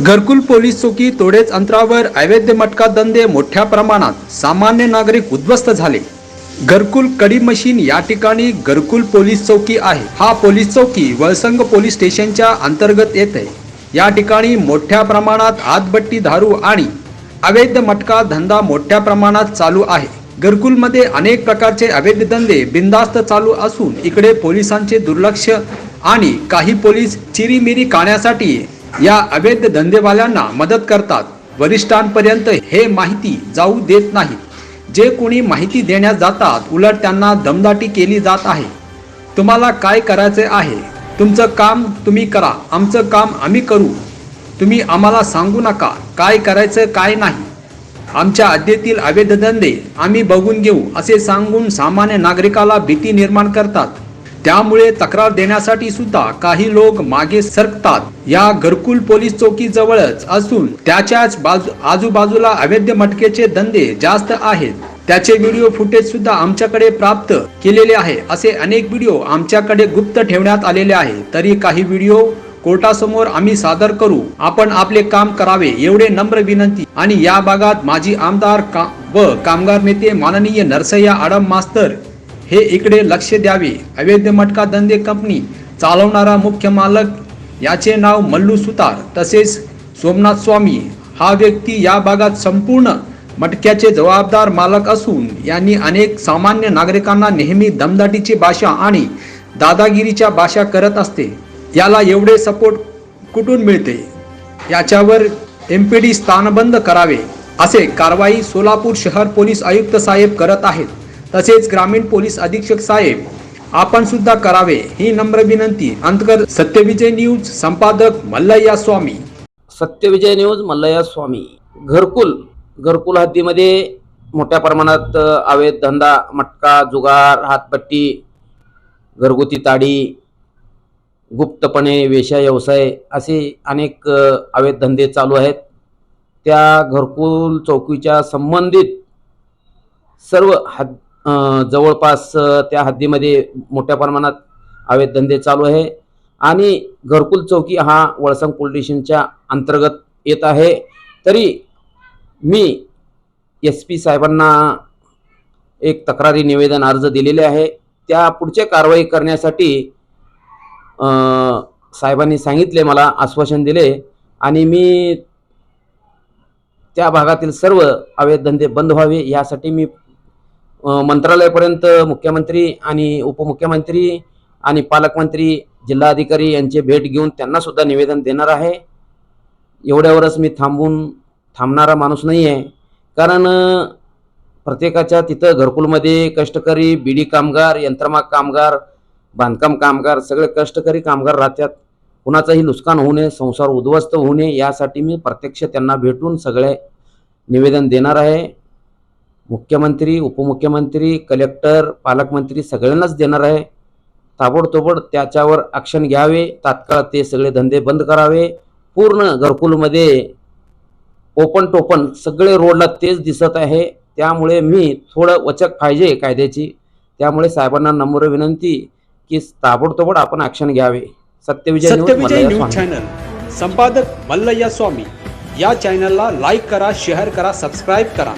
घरकुल पोलीस चौकी तोडेच अंतरावर अवैध मटका धंदे मोठ्या प्रमाणात सामान्य नागरिक उद्ध्वस्त झाले. घरकुल कडी मशीन या ठिकाणी घरकुल पोलीस चौकी आहे. हा पोलीस चौकी वळसंग पोलीस स्टेशनच्या अंतर्गत येते. या ठिकाणी मोठ्या प्रमाणात आतबट्टी दारू आणि अवैध मटका धंदा मोठ्या प्रमाणात चालू आहे. घरकुलमध्ये अनेक प्रकारचे अवैध धंदे बिंदास्त चालू असून इकडे पोलिसांचे दुर्लक्ष आणि काही पोलीस चिरीमिरी काढण्यासाठी या अवैध धंदेवाल्यांना मदत करतात. वरिष्ठांपर्यंत हे माहिती जाऊ देत नाही. जे कोणी माहिती देण्यास जातात उलट त्यांना दमदाटी केली जात आहे. तुम्हाला काय करायचे आहे? तुमचं काम तुम्ही करा आमचं काम आम्ही करू. तुम्ही आम्हाला सांगू नका काय करायचं काय नाही. आमच्या अड्डेतील अवैध धंदे आम्ही बघून घेऊ असे सांगून सामान्य नागरिकाला भीती निर्माण करतात. त्यामुळे तक्रार देण्यासाठी सुद्धा काही लोक मागे सरकतात. या घरकुल पोलीस चौकी जवळच असून त्याच्याच बाजू आजूबाजूला अवैध मटकेचे धंदे जास्त आहेत. त्याचे व्हिडिओ फुटेज सुद्धा आमच्याकडे प्राप्त केलेले आहे. असे अनेक व्हिडिओ आमच्याकडे गुप्त ठेवण्यात आलेले आहे. तरी काही व्हिडिओ कोर्टासमोर आम्ही सादर करू. आपण आपले काम करावे एवढे नम्र विनंती. आणि या भागात माजी आमदार का व कामगार नेते माननीय नरसय्या आडम मास्तर हे इकडे लक्ष द्यावे. अवैध मटका धंदे कंपनी चालवणारा मुख्य मालक याचे नाव मल्लू सुतार तसेच सोमनाथ स्वामी. हा व्यक्ती या भागात संपूर्ण मटक्याचे जबाबदार मालक असून यांनी अनेक सामान्य नागरिकांना नेहमी दमदाटीची भाषा आणि दादागिरीच्या भाषा करत असते. याला एवढे सपोर्ट कुठून मिळते? याच्यावर एम पी डी स्थानबंद करावे असे कारवाई सोलापूर शहर पोलीस आयुक्त साहेब करत आहेत. तसेच ग्रामीण पोलीस अधीक्षक साहेब आपण सुद्धा करावे ही नम्र विनंती. अंतर्गत सत्यविजय न्यूज संपादक मल्लय्या स्वामी. सत्यविजय न्यूज मल्लय्या स्वामी. घरकुल घरकुल हद्दीमध्ये मोठ्या प्रमाणात अवैध धंदा मटका जुगार हातपट्टी घरगुती ताडी गुप्तपणे वेशा व्यवसाय असे अनेक अवैध धंदे चालू आहेत. त्या घरकुल चौकीच्या संबंधित सर्व हद्द जवळपास त्या हद्दीमध्ये मोठ्या प्रमाणात अवैध धंदे चालू आहे. आणि घरकुल चौकी हा वळसंग पोलीस स्टेशनच्या अंतर्गत येत आहे. तरी मी एस पी साहेबांना एक तक्रारी निवेदन अर्ज दिलेले आहे. त्या पुढच्या कारवाई करण्यासाठी साहेबांनी सांगितले मला आश्वासन दिले. आणि मी त्या भागातील सर्व अवैध धंदे बंद व्हावे यासाठी मी मंत्रालयापर्यंत मुख्यमंत्री आणि उपमुख्यमंत्री आणि पालकमंत्री जिल्हाधिकारी यांचे भेट घेऊन त्यांना सुद्धा निवेदन देणार आहे. एवढ्यावरच मी थांबून थांबणारा माणूस नाही आहे कारण प्रत्येकाच्या तिथं घरकुलमध्ये कष्टकरी बीडी कामगार यंत्रमाग कामगार बांधकाम कामगार सगळे कष्टकरी कामगार राहतात. कुणाचंही नुकसान होऊ नये संसार उद्ध्वस्त होऊ नये यासाठी मी प्रत्यक्ष त्यांना भेटून सगळे निवेदन देणार आहे. मुख्यमंत्री उपमुख्यमंत्री कलेक्टर पालकमंत्री सगळ्यांनाच देणार आहे. ताबडतोबड त्याच्यावर ॲक्शन घ्यावे. तात्काळ ते सगळे धंदे बंद करावे. पूर्ण घरकुलमध्ये ओपन टोपन सगळे रोडला तेच दिसत आहे. त्यामुळे मी थोडं वचक पाहिजे कायद्याची. त्यामुळे साहेबांना नम्र विनंती की ताबडतोबड आपण ॲक्शन घ्यावे. सत्यविजय सत्यविजय न्यूज. चॅनल संपादक मल्लय्या स्वामी. या चॅनलला लाईक करा शेअर करा सबस्क्राईब करा.